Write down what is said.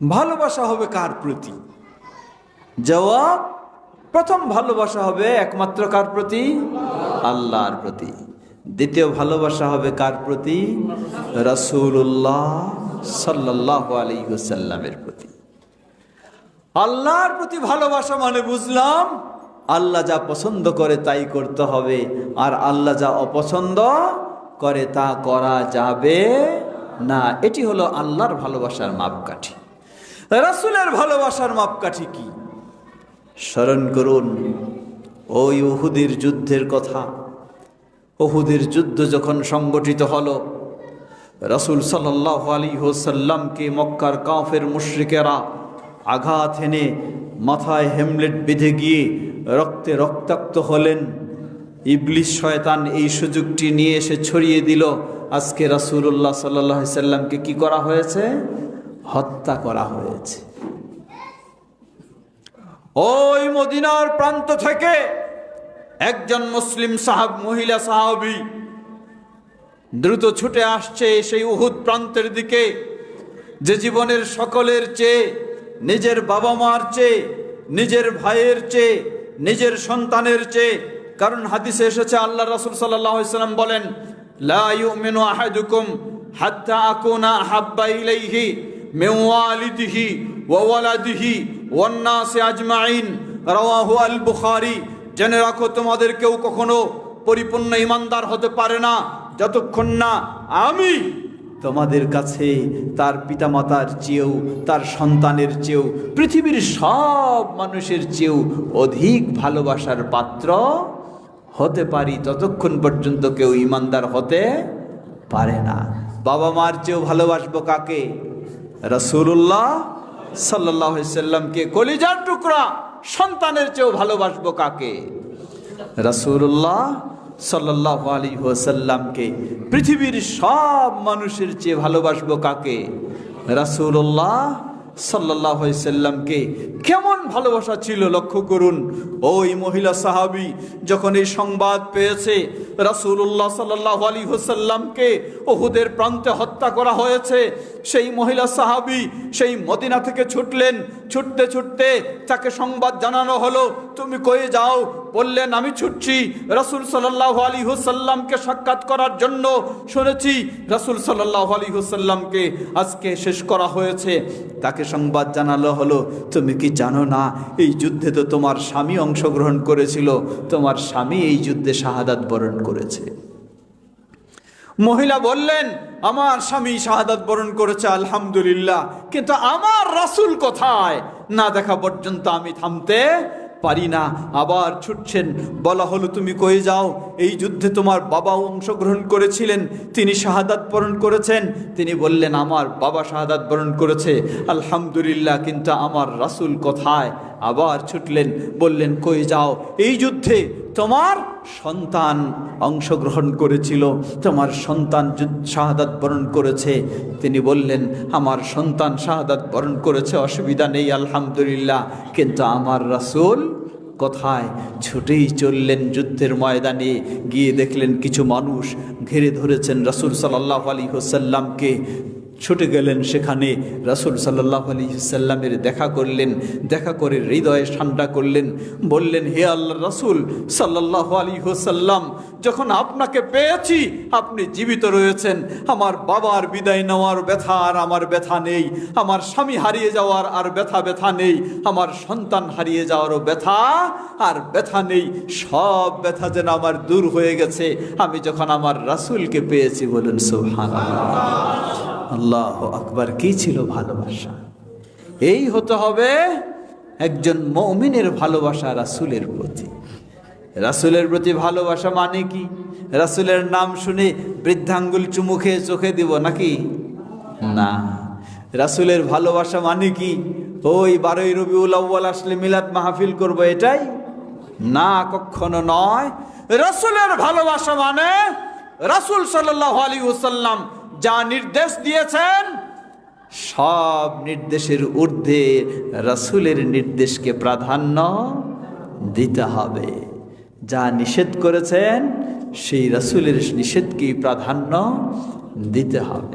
ভালোবাসা হবে কার প্রতি? জবাব, প্রথম ভালোবাসা হবে একমাত্র কার প্রতি? আল্লাহর প্রতি। দ্বিতীয় ভালোবাসা হবে কার প্রতি? রসুল্লাহ সাল্লাহ আলাইসাল্লামের প্রতি। আল্লাহর প্রতি ভালোবাসা মানে বুঝলাম, আল্লাহ যা পছন্দ করে তাই করতে হবে, আর আল্লাহ যা অপছন্দ করে তা করা যাবে না। এটি হলো আল্লাহর ভালোবাসার মাপকাঠি। রাসুলের ভালোবাসার মাপকাঠি কি? স্মরণ করুন, ওই উহুদের যুদ্ধের কথা। উহুদের যুদ্ধ যখন সংগঠিত হল, রসুল সাল্লাহ আলী হোসাল্লামকে মক্কার কাফের মুশ্রিকেরা আঘাত এনে মাথায় হেমলেট বেঁধে গিয়ে রক্তে রক্তাক্ত হলেন। ইবলিশ শয়তান এই সুযোগটি নিয়ে এসে ছড়িয়ে দিল। আজকে রাসুল্লাহ সাল্লাহ সাল্লামকে কি করা হয়েছে? হত্যা করা হয়েছে। ওই মদিনার প্রান্ত থেকে একজন মুসলিম সাহাব, মহিলা সাহাবি দ্রুত ছুটে আসছে সেই উহুদ প্রান্তের দিকে, যে জীবনের সকলের চেয়ে, নিজের বাবা মার চেয়ে, নিজের ভাইয়ের চেয়ে, নিজের সন্তানের চেয়ে। কারণ হাদিসে এসেছে, আল্লাহ রাসুল সাল্লাম বলেন, লা মিন ওয়ালিদিহি ওয়ালাদিহি ওয়ান নাসি আজমাইন রাওয়াহু আল বুখারী জেনে রাখো, তোমাদের কেউ কখনো পরিপূর্ণ ইমানদার হতে পারে না, যতক্ষণ না আমি তোমাদের কাছে তার পিতামাতার চেয়েও, তার সন্তানের চেয়েও, পৃথিবীর সব মানুষের চেয়েও অধিক ভালোবাসার পাত্র হতে পারি, ততক্ষণ পর্যন্ত কেউ ইমানদার হতে পারে না। বাবা মার চেয়েও ভালোবাসবো কাকে? রসুল্লাহ সাল্লাহ সাল্লামকে কলিজার টুকরা সন্তানের চেয়েও ভালোবাসবো কাকে? রসুল্লাহ সাল্লাহ আলী ওসাল্লামকে পৃথিবীর সব মানুষের চেয়ে ভালোবাসবো কাকে? রাসুল্লাহ সাল্লাহ কেমন ভালোবাসা ছিল, লক্ষ্য করুন। ওই মহিলা সাহাবি যখন এই সংবাদ পেয়েছে রাসুল্লাহ সাল্লাহ আলী হোসাল্লামকে ওহুদের প্রান্তে হত্যা করা হয়েছে, সেই মহিলা সাহাবি সেই মদিনা থেকে ছুটলেন। ছুটতে ছুটতে তাকে সংবাদ জানানো হলো তুমি কয়ে যাও, বললেন, আমি ছুটছি রাসুল সাল্লাহ আলী হুসাল্লামকে সাক্ষাৎ করার জন্য। শুনেছি রাসুল সাল্লাহ আলী হুসাল্লামকে আজকে শেষ করা হয়েছে। তাকে সংবাদ জানালো হলো, তুমি কি জানো না, এই যুদ্ধে তো তোমার স্বামী অংশগ্রহণ করেছিল। তোমার স্বামী এই যুদ্ধে শাহাদাত বরণ করেছে। মহিলা বললেন, আমার স্বামী শাহাদাত বরণ করেছে, আলহামদুলিল্লাহ। কিন্তু আমার রাসুল কোথায়? না দেখা পর্যন্ত আমি থামতে পারি না। আবার ছুটছেন, বলা হলো, তুমি কয়ে যাও? এই যুদ্ধে তোমার বাবা অংশগ্রহণ করেছিলেন, তিনি শাহাদাত বরণ করেছেন। তিনি বললেন, আমার বাবা শাহাদাত বরণ করেছে। আলহামদুলিল্লাহ, কিন্তু আমার রাসুল কোথায়? আবার ছুটলেন, বললেন, কই যাও? এই যুদ্ধে তোমার সন্তান অংশগ্রহণ করেছিল, তোমার সন্তান শাহাদাত বরণ করেছে। তিনি বললেন, আমার সন্তান শাহাদাত বরণ করেছে, অসুবিধা নেই, আলহামদুলিল্লাহ। কিন্তু আমার রাসুল কোথায়? ছুটেই চললেন যুদ্ধের ময়দানে, গিয়ে দেখলেন কিছু মানুষ ঘিরে ধরেছেন রাসুল সাল্লাহ আলী হোসাল্লামকে ছুটে গেলেন সেখানে রাসুল সাল্লাহ আলী সাল্লামের দেখা করলেন, দেখা করে হৃদয়ে ঠান্ডা করলেন, বললেন, হে আল্লাহ রাসুল সাল্লাহ আলী হোসাল্লাম যখন আপনাকে পেয়েছি, আপনি জীবিত রয়েছেন। আমার বাবার বিদায় নেওয়ার ব্যথা আর আমার ব্যথা নেই। আমার স্বামী হারিয়ে যাওয়ার আর ব্যথা ব্যথা নেই। আমার সন্তান হারিয়ে যাওয়ারও ব্যথা আর ব্যথা নেই। সব ব্যথা যেন আমার দূর হয়ে গেছে। আমি যখন আমার রাসুলকে পেয়েছি বলুন সুহান আল্লাহ আকবার, কি ছিল ভালোবাসা? এই হতে হবে একজন মৌমিনের ভালোবাসা রাসুলের প্রতি। রাসুলের প্রতি ভালোবাসা মানে কি? রাসুলের নাম শুনে বৃদ্ধাঙ্গুল চুমুখে চোখে দিব নাকি? না। রাসুলের ভালোবাসা মানে কি? ওই বারোই রবিউল আউ্বাল আসলে মিলাদ মাহফিল করব এটাই? না, কখনো নয়। রাসুলের ভালোবাসা মানে রাসুল সাল্লাহ আলী ওসাল্লাম যা নির্দেশ দিয়েছেন, সব নির্দেশের ঊর্ধ্বে রাসুলের নির্দেশকে প্রাধান্য দিতে হবে। যা নিষেধ করেছেন, সেই রাসুলের নিষেধকেই প্রাধান্য দিতে হবে।